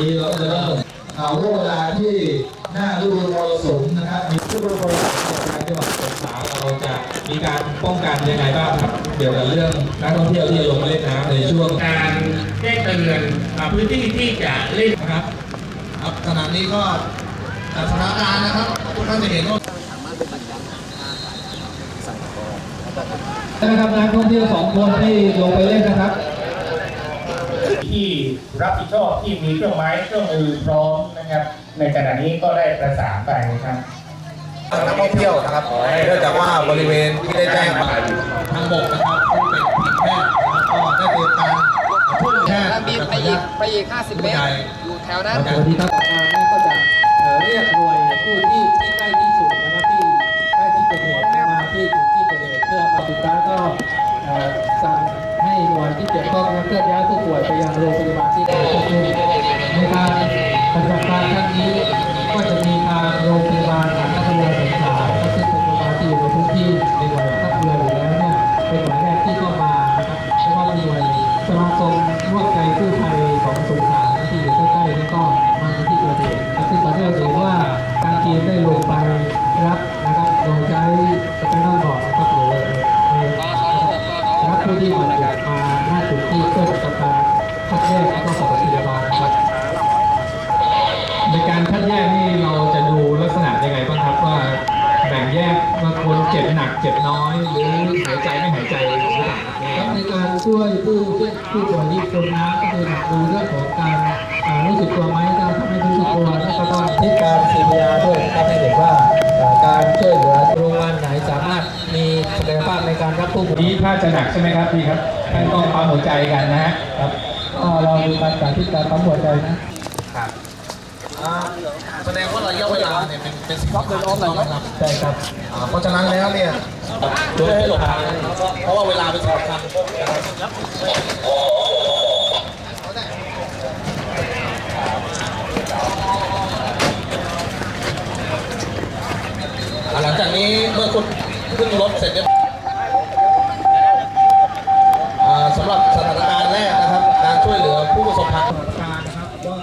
นี้เราจะเริ่มเอาเวลาที่หน้าฤดูมรสุมนะครับมีฤดูมรสุมการจังหวัดสงขลาเราจะมีการป้องกันยังไงบ้างครับเกี่ยวกับเรื่องนักท่องเที่ยวที่จะลงมาเล่นน้ำในช่วงการแจ้งเตือนพื้นที่ที่จะเล่นนะครับครับขณะนี้ก็สถานการณ์นะครับทุกท่านจะเห็นว่านะครับนักท่องเที่ยวสองคนที่ลงไปเล่นนะครับ ที่รับผิดชอบที่มีเครื่องไม้เครื่องมือพร้อมนะครับ ในขณะนี้ก็ได้ประสานไปครับนักท่องเที่ยวนะครับเนื่องจากว่าบริเวณที่ได้แจ้งไปทางบกนะครับซึ่งเป็นทีมแพทย์นะครับก็ได้เตรียมการช่วยแพทย์แล้วบินไปอีกไปอีก 50 เมตรอยู่แถวนั้นสวัสดีครับอ่านี่ก็จะเอ่อเรียกหน่วยผู้ที่ที่ใกล้ที่สุดนะครับที่ใกล้ที่เกิดเหตุมาที่จุดที่เกิดเหตุเพื่อมาติดตามก็เอ่อสั่งให้หน่วยที่เกี่ยวข้องนะเคลื่อนย้ายผู้ป่วยไปยังโรงพยาบาลที่เกิดเหตุในการปฏิบัติการครั้งนี้ก็จะมีทางโรงพยาบาล จมน้ำก็คือดูเรื่องของการรู้สึกตัวไหมถ้าไม่รู้สึกตัวแล้วก็ต้องที่การ CPR ด้วยนะครับให้เด็กว่าการช่วยเหลือโรงพยาบาลไหนสามารถมีศักยภาพในการรับผู้ป่วยนี้ถ้าจะหนักใช่ไหมครับพี่ครับท่านต้องปั๊มหัวใจกันนะฮะครับเราดูการสาธิตการปั๊มหัวใจนะอ่าแสดงว่าระยะเวลาเนี่ยเป็นเป็นสิ่งสำคัญนะครับใช่ครับเพราะฉะนั้นแล้วเนี่ยช่วยให้หลบทางเพราะว่าเวลาเป็นสิ่งสำคัญอ่าหลัง จากนี้เมื่อคุณขึ้นรถเสร็จเรียบอ่าสำหรับสถานการณ์แรกนะครับ การช่วยเหลือผู้ประสบภัยการนะครับว่า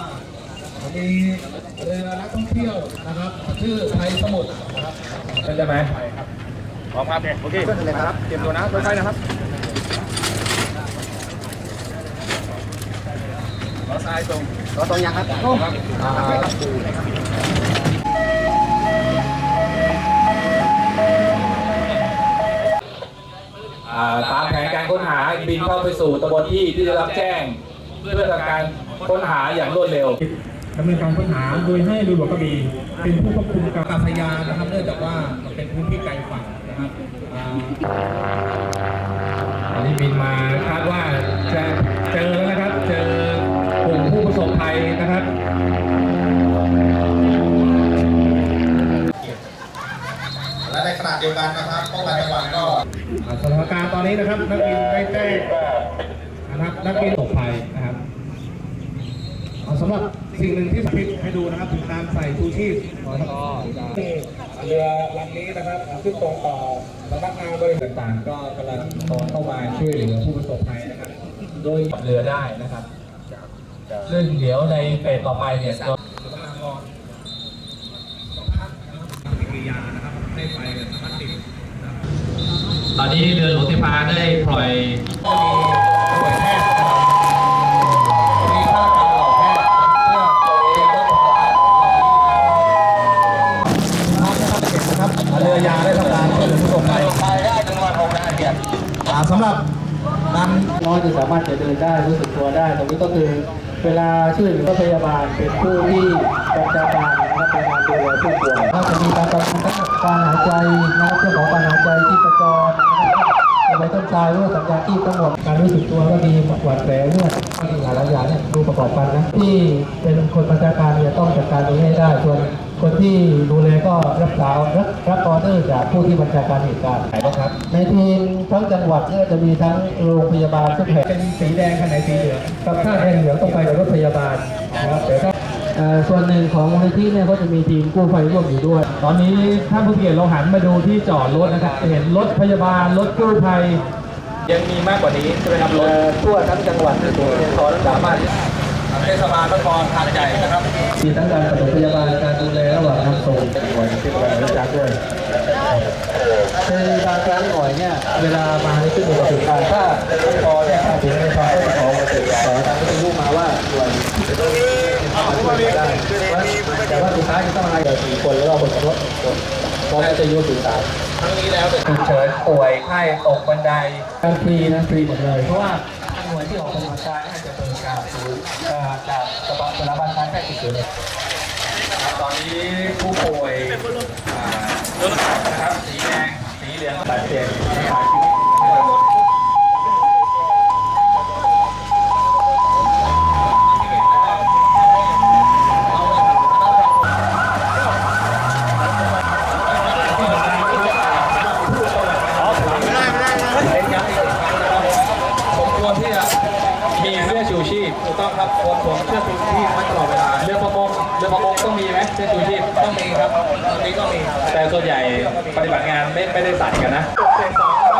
มีเรือนักท่องเที่ยวนะครับ ชื่อไทยสมุทรนะครับเป็นได้ไหมพร้อมครับโอเคขึ้นเลยครับเตรียมตัวนะค่อยๆนะครับล้อซ้ายตรงรถตรงยังครับอ่าอ่าตามแผนการ ค้นหาบินเข้าไปสู่ตำบลที่ที่ได้รับแจ้ง เพื่อทำการค้นหาอย่างรวดเร็วดำเนินการค้นหาโดยให้เรือหลวงกระบี่เป็นผู้ควบคุมการอากาศยานนะครับเนื่องจากว่าเป็นพื้นที่ไกลฝั่งนะครับอ่าอันนี้บินมาคาดว่าจะเจอแล้วนะครับ เจอกลุ่มผู้ประสบภัยนะครับและในขณะเดียวกันนะครับ สถานการณ์ตอนนี้นะครับ นักบินได้แจ้งนะครับนักบินตกภัยนะครับอ่าสำหรับสิ่งหนึ่งที่สาธิตให้ดูนะครับถึงการใส่ชูชีพนะครับที่เรือลำนี้นะครับซึ่งตรงต่อสำนักงานบริหารต่างๆก็กำลังขอเข้ามาช่วยเหลือผู้ประสบภัยนะครับ โดยขับเรือได้นะครับซึ่งเดี๋ยวในเฟสต่อไปเนี่ยก็สุขภาพกรสองท่านนะครับปฏิกิริยานะครับให้ไฟเนี่ยสามารถติดนะครับ ตอนนี้เรือหลวงเทพาได้ปล่อยก็มีหน่วยแพทย์นะครับมีข้ารชการเหล่าแพทย์เพื่อตรียมรถพยาบาลน้องนะครับเห็นนะครับเรือยางได้ทำการช่วยเหลือผู้ประสบภัยอ่าสำหรับการน้อยจะสามารถจะเดินได้รู้สึกตัวได้ ตรงนี้ก็คือเวลาช่วยเหลือพยาบาลเป็นผู้ที่บัญชาการนะครับในการ ดูแลผู้ป่วยก็จะมีการประกันการหายใจนะครับเรื่องของการหายใจที่ประจรนะครับต้นชายหรือว่าสัญญาณที่ทั้งหมดการรู้สึกตัวก็ดีหวัดแผลเลือดก็มีหลายอย่างเนี่ยดูประกอบกันนะที่เป็นคนบัญชาการเนี่ยต้องจัดการตรงนี้ให้ได้ส่วนคนที่ดูแลก็รักษารับรับออเดอร์จากผู้ที่บัญชาการเหตุการณ์ไหนบ้างครับ ในทีมทั้งจังหวัดเนี่ยจะมีทั้งโรงพยาบาลทุกแห่งเป็นสีแดงขนาดสีเหลืองกับถ้าแดงเหลืองต้องไปกับรถพยาบาลนะครับแต่ถ้า ส่วนหนึ่งของมูลนิธิเนี่ยก็จะมีทีมกู้ภัยร่วมอยู่ด้วย ตอนนี้ท่านผู้เกียรติเราหันมาดูที่จอดรถนะครับจะเห็นรถพยาบาลรถกู้ภัย ยังมีมากกว่านี้ใช่ไหมครับรถเอ่อทั่วทั้งจังหวัดที่ตัวขอสามารถอเทศบาลนครหาดใหญ่นะครับมีทั้งการปฐมพยาบาลการดูแลระหว่างนำส่งหน่วยที่เรารู้จักด้วยคือบางครั้งหน่วยเนี่ยเวลามาในขึ้นอยู่กับถึงการถ้าไม่พอเนี่ยถ้าถึงไม่พอก็จะขอมาติดต่อทางวิทยุมาว่าหน่วยมาช่วยได้แต่ว่าสุดท้าย จะต้องอะไรเดี๋ยวสี่คนแล้วก็คนขับรถหนึ่งคนเพราะวิทยุสื่อสารทั้งนี้แล้วแต่ฉุกเฉินป่วยไข้ตกบันไดฟรีนะฟรีหมดเลย เพราะว่าหน่วยที่ออกปฏิบัติการน่าจะเป็นการศูนย์เอ่อจากสถาบันการแพทย์ฉุกเฉินเนี่ยตอนนี้ผู้ป่วยอ่านะครับสีแดงสีเหลืองบาดเจ็บ ครับควรสวมเสื้อชูชีพไว้ตลอดเวลา เรือประมงเรือประมงต้องมีไหมเสื้อชูชีพ ต้องมีครับตอนนี้ก็มีแต่ส่วนใหญ่ปฏิบัติงานไม่ไม่ได้ใส่กันนะเฟสสองนะคร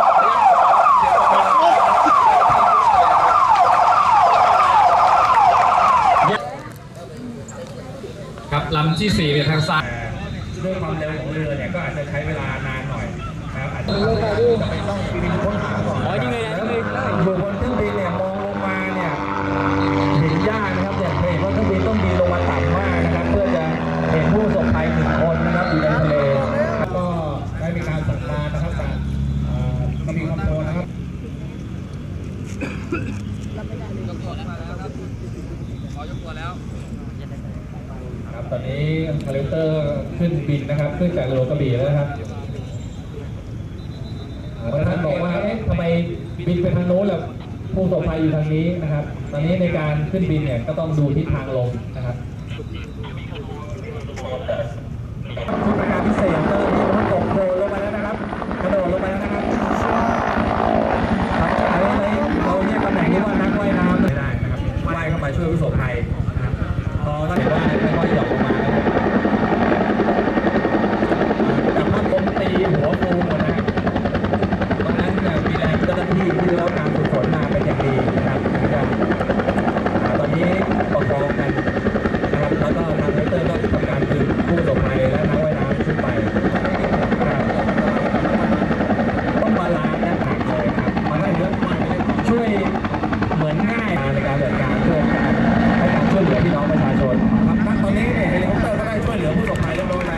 ับครับลำที่สี่เป็นทางซ้ายด้วยความเร็วของเรือเนี่ยก็อาจจะใช้เวลานานหน่อยนะครับอาจจะจะไปต้อง ครับตอนนี้คาลิเตอร์ขึ้นบินนะครับ ขึ้นจากเรือกระบี่แล้วนะครับท่านบอกว่าเอ๊ะทำไมบินไปทางโน้นล่ะผู้ประสบภัยอยู่ทางนี้นะครับ ตอนนี้ในการขึ้นบินเนี่ยก็ต้องดูทิศทางลมนะครับ เหมือนง่ายในการเจัดการเพื่อให้การช่วยเหลือพี่น้องประชาชนครับตอนนี้เนี่ฮลิคอปเตอร์ก็ได้ช่วยเหลือผู้ประสบภัยเรียบร้อยแล้ว